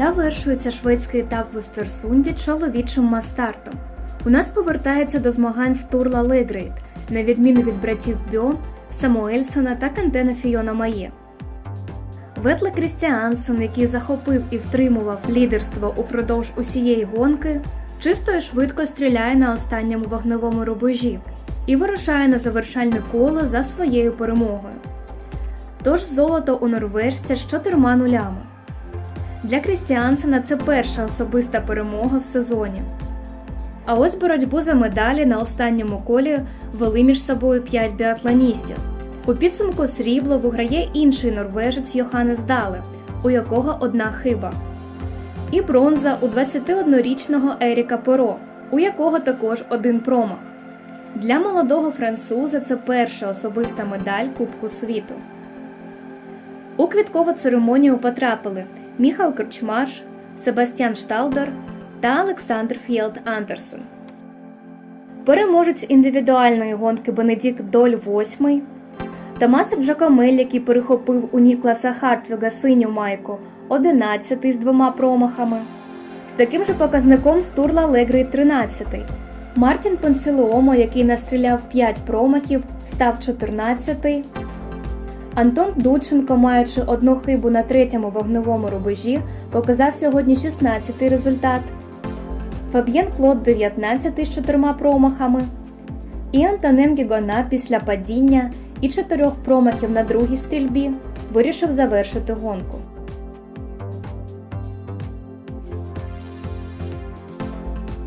Завершується шведський етап в Остерсунді чоловічим мастартом. У нас повертається до змагань Стурла Легрейд, на відміну від братів Бьо, Самуельсона та Кантена Фіона Має. Ветле Крістіансен, який захопив і втримував лідерство упродовж усієї гонки, чисто і швидко стріляє на останньому вогневому рубежі і вирушає на завершальне коло за своєю перемогою. Тож золото у норвежця з чотирма нулями. Для Крістіансена це перша особиста перемога в сезоні. А ось боротьбу за медалі на останньому колі вели між собою п'ять біатлоністів. У підсумку срібло виграє інший норвежець Йоханнес Дале, у якого одна хиба. І бронза у 21-річного Еріка Перо, у якого також один промах. Для молодого француза це перша особиста медаль Кубку світу. У квіткову церемонію потрапили Міхал Корчмаш, Себастьян Шталдер та Олександр Фєлд Андерсон. Переможець індивідуальної гонки Бенедікт Доль 8, Томасо Джакомель, який перехопив у Нікласа Хартвіга синю майку, 11 з двома промахами. З таким же показником Стурла Легрей 13. Мартін Понсілоомо, який настріляв 5 промахів, став 14. Антон Дудченко, маючи одну хибу на третьому вогневому рубежі, показав сьогодні 16-й результат. Фаб'єн Клод 19 з чотирма промахами. І Антонен Гігона після падіння і чотирьох промахів на другій стрільбі вирішив завершити гонку.